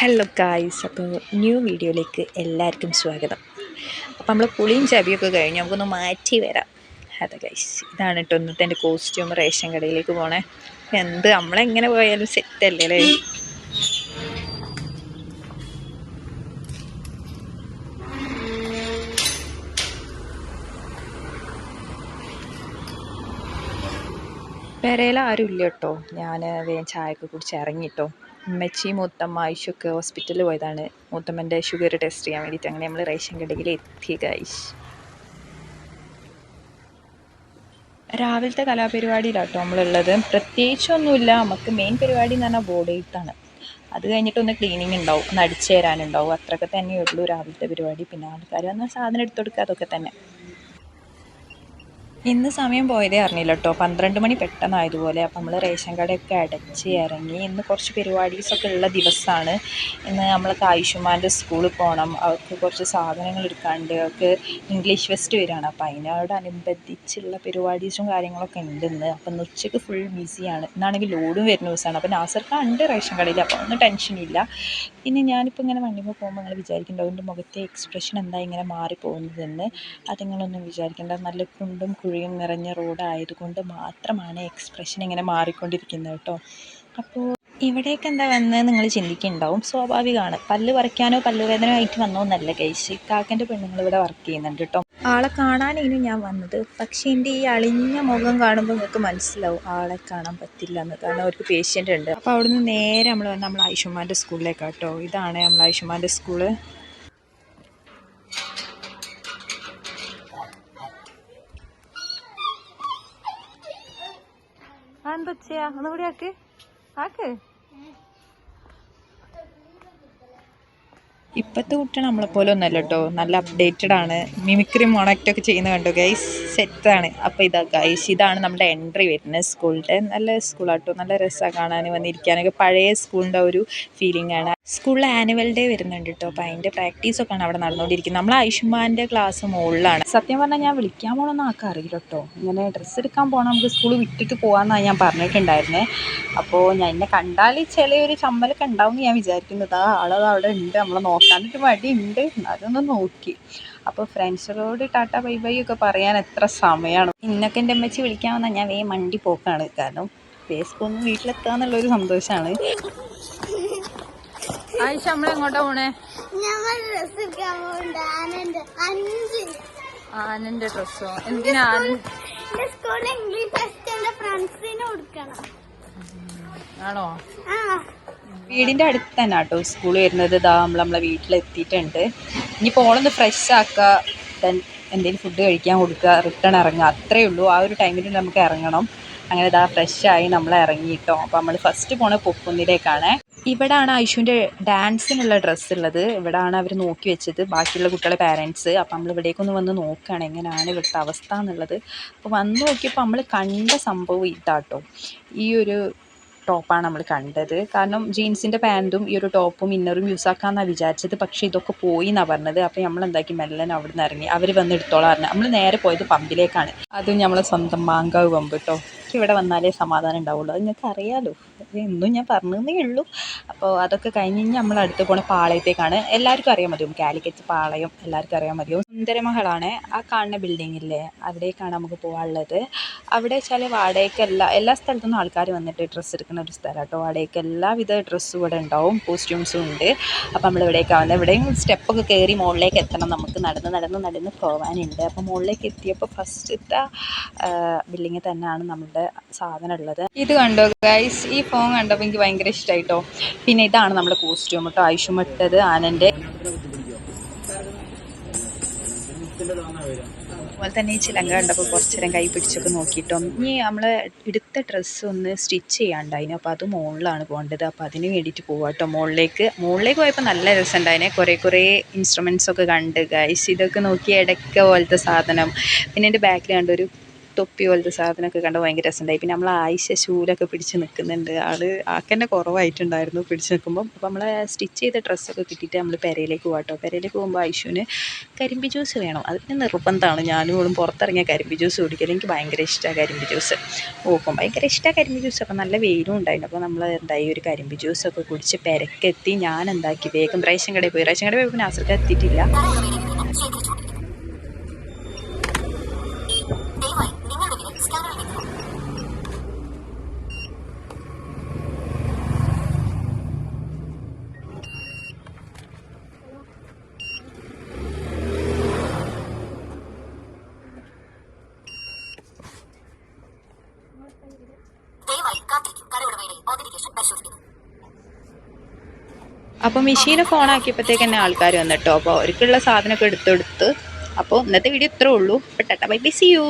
Hello guys അപ്പോൾ new വീഡിയോയിലേക്ക് എല്ലാവർക്കും സ്വാഗതം. അപ്പോൾ നമ്മൾ പുളിയും ചവിയൊക്കെ കഴിഞ്ഞ് നമുക്കൊന്ന് മാറ്റി വരാം. അതെ ഗൈസ് ഇതാണ് കേട്ടോ ഇന്നത്തെ എന്റെ കോസ്റ്റ്യൂം റേഷൻ കടയിലേക്ക് പോണേ. എന്ത് നമ്മളെങ്ങനെ പോയാലും സെറ്റ് അല്ലേ അല്ലേ? പെരയിൽ ആരും ഇല്ല കേട്ടോ. ഞാൻ വേഗം ചായയൊക്കെ കുടിച്ച് ഇറങ്ങിട്ടോ. ഉമ്മച്ചി മൂത്തമ്മ ആയിഷൊക്കെ ഹോസ്പിറ്റലിൽ പോയതാണ്. മൂത്തമ്മന്റെ ഷുഗർ ടെസ്റ്റ് ചെയ്യാൻ വേണ്ടിയിട്ട് അങ്ങനെ നമ്മൾ റേഷൻ കടയിൽ എത്തി ഗൈസ് രാവിലത്തെ കലാപരിപാടിയിലാട്ടോ നമ്മളുള്ളത്. പ്രത്യേകിച്ചൊന്നുമില്ല. നമുക്ക് മെയിൻ പരിപാടി എന്ന് പറഞ്ഞാൽ എയ്ത്താണ് അത് കഴിഞ്ഞിട്ട് ഒന്ന് ക്ലീനിങ് ഉണ്ടാവും. ഒന്ന് അടിച്ചു തരാനുണ്ടാവും. അത്രയൊക്കെ തന്നെയുള്ളൂ രാവിലത്തെ പരിപാടി. പിന്നെ ആൾക്കാർ വന്നാൽ സാധനം എടുത്തു കൊടുക്കുക അതൊക്കെ തന്നെ. ഇന്ന് സമയം പോയതേ അറിഞ്ഞില്ല കേട്ടോ പന്ത്രണ്ട് മണി പെട്ടെന്നായതുപോലെ അപ്പം നമ്മൾ റേഷൻ കടയൊക്കെ അടച്ച് ഇറങ്ങി ഇന്ന് കുറച്ച് പരിപാടീസൊക്കെ ഉള്ള ദിവസമാണ് ഇന്ന് നമ്മൾ ആയുഷ്മാന്റെ സ്കൂളിൽ പോകണം അവർക്ക് കുറച്ച് സാധനങ്ങൾ എടുക്കാണ്ട് അവർക്ക് ഇംഗ്ലീഷ് ഫെസ്റ്റ് വരികയാണ് അപ്പം അതിനോടനുബന്ധിച്ചുള്ള പരിപാടീസും കാര്യങ്ങളൊക്കെ ഉണ്ട് ഇന്ന്. അപ്പം ഇന്ന് ഉച്ചയ്ക്ക് ഫുൾ ബിസിയാണ് ഇന്നാണെങ്കിൽ ലോഡും വരുന്ന ദിവസമാണ് അപ്പം നാസർക്ക ഉണ്ട് റേഷൻ കടയിൽ. അപ്പോൾ ഒന്നും ടെൻഷനില്ല പിന്നെ ഞാനിപ്പോൾ ഇങ്ങനെ വണ്ടിമ്പോൾ പോകുമ്പോൾ നിങ്ങൾ വിചാരിക്കേണ്ട. അതിന്റെ മുഖത്തെ എക്സ്പ്രഷൻ എന്താ ഇങ്ങനെ മാറിപ്പോകുന്നതെന്ന് അത് നിങ്ങളൊന്നും വിചാരിക്കേണ്ട. നല്ല കുണ്ടും കുഴിയും നിറഞ്ഞ റോഡായതുകൊണ്ട് മാത്രമാണ് എക്സ്പ്രഷൻ ഇങ്ങനെ മാറിക്കൊണ്ടിരിക്കുന്നത് കേട്ടോ. അപ്പോൾ ഇവിടേക്ക് എന്താ വന്നത് നിങ്ങൾ ചിന്തിക്കുന്നുണ്ടാവും. സ്വാഭാവികമാണ്. പല്ല് പറിക്കാനോ പല്ലുവേദനയോ ആയിട്ട് വന്നോ എന്നല്ല കഴിച്ച് കാക്കന്റെ പെണ്ണുങ്ങൾ ഇവിടെ വർക്ക് ചെയ്യുന്നുണ്ട് കേട്ടോ. ആളെ കാണാനേനു ഞാൻ വന്നത്. പക്ഷേ എന്റെ ഈ അളിഞ്ഞ മുഖം കാണുമ്പോൾ നിങ്ങൾക്ക് മനസ്സിലാവും ആളെ കാണാൻ പറ്റില്ല എന്ന്. കാരണം അവർക്ക് പേഷ്യന്റ് ഉണ്ട്. അപ്പോൾ അവിടുന്ന് നേരെ നമ്മൾ വന്ന് നമ്മൾ ആയുഷ്മാന്റെ സ്കൂളിലേക്കാട്ടോ കേട്ടോ. ഇതാണ് നമ്മൾ ആയുഷ്മാന്റെ സ്കൂൾ എന്താ ഒന്ന് കൂടി ആക്ക്. ആക്ക്. ഇപ്പോഴത്തെ കുട്ടികൾ നമ്മളെ പോലെ ഒന്നല്ല കേട്ടോ. നല്ല അപ്ഡേറ്റഡ് ആണ്. മിമിക്രി മോണക്റ്റ് ഒക്കെ ചെയ്യുന്ന കണ്ടു ഗൈസ് സെറ്റാണ് അപ്പോൾ ഇതാ ഗൈസ് ഇതാണ് നമ്മുടെ എൻട്രി വരുന്നത് സ്കൂളിന്റെ നല്ല സ്കൂളാട്ടോ നല്ല രസമാണ് കാണാൻ വന്നിരിക്കാനൊക്കെ. പഴയ സ്കൂളിന്റെ ഒരു ഫീലിംഗ് ആണ്. സ്കൂളിൽ ആനുവൽ ഡേ വരുന്നുണ്ട് കേട്ടോ. അപ്പോൾ അതിന്റെ പ്രാക്ടീസൊക്കെയാണ് അവിടെ നടന്നുകൊണ്ടിരിക്കുന്നത്. നമ്മൾ ആയുഷ്മാന്റെ ക്ലാസ് മുകളിലാണ്. സത്യം പറഞ്ഞാൽ ഞാൻ വിളിക്കാൻ പോകണമെന്ന് ആർക്കും അറിയില്ല കേട്ടോ. ഇങ്ങനെ ഡ്രസ്സ് എടുക്കാൻ പോകണം നമുക്ക് സ്കൂൾ വിട്ടിട്ട് പോകാമെന്നാണ് ഞാൻ പറഞ്ഞിട്ടുണ്ടായിരുന്നേ. അപ്പോൾ ഞാൻ എന്നെ കണ്ടാൽ ചിലയൊരു ചമ്മലൊക്കെ ഉണ്ടാവും ഞാൻ വിചാരിക്കുന്നത് ആ ആളത് അവിടെ ഉണ്ട്. നമ്മളെ നോക്കാനൊരു മടിയുണ്ട്. അതൊന്ന് നോക്കി. അപ്പോൾ ഫ്രണ്ട്സുകളോട് ടാറ്റ ബൈ ബൈ ഒക്കെ പറയാൻ എത്ര സമയമാണ് ഇന്നൊക്കെ എന്റെ അമ്മച്ചി വിളിക്കാൻ ഞാൻ വേ മണ്ടി പോക്കാണ്. കാരണം ഫേസ്ബുക്ക് വീട്ടിലെത്താന്നുള്ളൊരു സന്തോഷമാണ് ആയിഷ നമ്മളെ എങ്ങോട്ടാ പോണേ? ഞങ്ങൾ ഡ്രസ് എടുക്കാൻ പോകുന്നുണ്ട് ആനന്റെ അഞ്ച്. ആനന്റെ ഡ്രസ്സോ എന്തിനാ സ്കൂളിൽ ഇംഗ്ലീഷ് ടെസ്റ്റ് എന്റെ ഫ്രണ്ട്സിന് കൊടുക്കണം. ആണോ? ആ. വീടിന്റെ അടുത്ത് തന്നെ കേട്ടോ സ്കൂൾ വരുന്നത്. ഇതാ നമ്മൾ നമ്മളെ വീട്ടിലെത്തിയിട്ടുണ്ട്. ഇനി പോളൊന്ന് ഫ്രഷ് ആക്കുക ദെൻ എന്തെങ്കിലും ഫുഡ് കഴിക്കാൻ കൊടുക്കുക റിട്ടേൺ ഇറങ്ങുക അത്രേ ഉള്ളൂ. ആ ഒരു ടൈമിൽ നമുക്ക് ഇറങ്ങണം. അങ്ങനെ ഇതാ ഫ്രഷ് ആയി നമ്മൾ ഇറങ്ങിയിട്ടോ. അപ്പോൾ നമ്മൾ ഫസ്റ്റ് പോണ പൊക്കുന്നിലേക്കാണ് ഇവിടാണ് ഐഷുവിന്റെ ഡാൻസിനുള്ള ഡ്രസ്സ് ഉള്ളത് ഇവിടാണ് അവർ നോക്കി വെച്ചത്. ബാക്കിയുള്ള കുട്ടികളെ പാരൻസ് അപ്പം നമ്മൾ ഇവിടേക്കൊന്ന് വന്ന് നോക്കുകയാണ് എങ്ങനെയാണ് ഇവിടുത്തെ അവസ്ഥ എന്നുള്ളത്. അപ്പോൾ വന്ന് നോക്കിയപ്പോൾ നമ്മൾ കണ്ട സംഭവം ഇതാട്ടോ. ഈ ഒരു ടോപ്പാണ് നമ്മൾ കണ്ടത്. കാരണം ജീൻസിന്റെ പാന്റും ഈ ഒരു ടോപ്പും ഇന്നറും യൂസ് ആക്കാമെന്നാണ് വിചാരിച്ചത്. പക്ഷേ ഇതൊക്കെ പോയി എന്നാണ് പറഞ്ഞത്. അപ്പോൾ നമ്മൾ എന്താക്കി മെല്ലൻ അവിടെ നിന്ന് ഇറങ്ങി. അവർ വന്ന് എടുത്തോളാം പറഞ്ഞു. നമ്മൾ നേരെ പോയത് പമ്പിലേക്കാണ്. അതും നമ്മളെ സ്വന്തം മാങ്കാവ് പമ്പ് കേട്ടോ ഇവിടെ വന്നാലേ സമാധാനം ഉണ്ടാവുള്ളൂ. അത് നിങ്ങൾക്ക് അറിയാലോ. അത് എന്നും ഞാൻ പറഞ്ഞതേ ഉള്ളൂ. അപ്പോൾ അതൊക്കെ കഴിഞ്ഞ് കഴിഞ്ഞാൽ നമ്മൾ അടുത്ത് പോണ പാളയത്തേക്കാണ്. എല്ലാവർക്കും അറിയാൻ മതിയും? കാലിക്കറ്റ് പാളയം എല്ലാവർക്കും അറിയാൻ മതിയും? സുന്ദരമഹളാണ് ആ കാണുന്ന ബിൽഡിങ്ങില്ലേ അവിടേക്കാണ് നമുക്ക് പോകാനുള്ളത് അവിടെ വെച്ചാൽ വാടകയ്ക്ക് എല്ലാ എല്ലാ സ്ഥലത്തുനിന്നും ആൾക്കാർ വന്നിട്ട് ഡ്രസ്സ് എടുക്കുന്ന ഒരു സ്ഥലം കേട്ടോ വാടകയ്ക്ക് എല്ലാവിധ ഡ്രസ്സും ഇവിടെ ഉണ്ടാവും കോസ്റ്റ്യൂംസും ഉണ്ട്. അപ്പോൾ നമ്മൾ ഇവിടേക്ക് വന്നത് ഇവിടെയും സ്റ്റെപ്പൊക്കെ കയറി മുകളിലേക്ക് എത്തണം നമുക്ക്. നടന്ന് നടന്ന് നടന്ന് പോകാനുണ്ട് അപ്പോൾ മുകളിലേക്ക് എത്തിയപ്പോൾ ഫസ്റ്റത്തെ ബിൽഡിങ്ങിൽ തന്നെയാണ് നമ്മുടെ സാധനം ഉള്ളത്. ഇത് കണ്ടോ ഗൈസ് ഈ ഫോൺ കണ്ടപ്പോൾ എനിക്ക് ഭയങ്കര ഇഷ്ടമായിട്ടോ പിന്നെ ഇതാണ് നമ്മുടെ കോസ്റ്റ്യൂം കേട്ടോ ആയിഷുമിട്ടത് ആനന്റെ അതുപോലെ തന്നെ ഈ ചിലങ്ക കണ്ടപ്പോൾ കുറച്ച് നേരം കൈ പിടിച്ചൊക്കെ നോക്കിയിട്ടോ ഇനി നമ്മൾ എടുത്ത ഡ്രസ്സ് ഒന്ന് സ്റ്റിച്ച് ചെയ്യാണ്ടായിന്. അപ്പോൾ അത് മുകളിലാണ് പോകേണ്ടത്. അപ്പോൾ അതിന് വേണ്ടിയിട്ട് പോവാട്ടോ. മുകളിലേക്ക് മുകളിലേക്ക് പോയപ്പോൾ നല്ല രസമുണ്ടായിനെ. കുറേ കുറേ ഇൻസ്ട്രുമെൻസ് ഒക്കെ കണ്ട്. ഗൈസ് ഇതൊക്കെ നോക്കി ഇടയ്ക്ക പോലത്തെ സാധനം. പിന്നെ എന്റെ ബാക്കിൽ കണ്ടൊരു തൊപ്പി പോലത്തെ സാധനമൊക്കെ കണ്ട് ഭയങ്കര രസമുണ്ടായി. പിന്നെ നമ്മൾ ആയിഷ ഷൂലൊക്കെ പിടിച്ച് നിൽക്കുന്നുണ്ട് ആൾ ആക്കന്നെ കുറവായിട്ടുണ്ടായിരുന്നു പിടിച്ച് നിൽക്കുമ്പോൾ അപ്പോൾ നമ്മൾ സ്റ്റിച്ച് ചെയ്ത ഡ്രസ്സൊക്കെ കിട്ടിയിട്ട് നമ്മൾ പെരയിലേക്ക് പോകാട്ടോ പെരയിലേക്ക് പോകുമ്പോൾ ഐഷുവിന് കരിമ്പി ജ്യൂസ് വേണം. അതിന് നിർബന്ധമാണ് ഞാനും ഇവളും പുറത്തിറങ്ങിയ കരിമ്പി ജ്യൂസ് കുടിക്കൽ എനിക്ക് ഭയങ്കര ഇഷ്ടമാണ് കരിമ്പി ജ്യൂസ്. ഓപ്പം ഭയങ്കര ഇഷ്ടമാണ് കരിമ്പി ജ്യൂസ്. അപ്പോൾ നല്ല വെയിലും ഉണ്ടായിരുന്നു. അപ്പോൾ നമ്മൾ എന്തായി? ഒരു കരിമ്പി ജ്യൂസൊക്കെ കുടിച്ച് പെരക്കെത്തി ഞാൻ എന്താക്കി വേഗം റേഷൻ കടയിൽ പോയി. റേഷൻ കടയിൽ പോയി നാസർക്ക് എത്തിയിട്ടില്ല. അപ്പോൾ മെഷീനൊക്കെ ഓണാക്കിയപ്പോഴത്തേക്ക് തന്നെ ആൾക്കാർ വന്നിട്ടോ? അപ്പോൾ അവർക്കുള്ള സാധനമൊക്കെ എടുത്തെടുത്ത്. അപ്പോൾ ഇന്നത്തെ വീഡിയോ ഇത്രേ ഉള്ളൂ. അപ്പോൾ tata bye bye see you.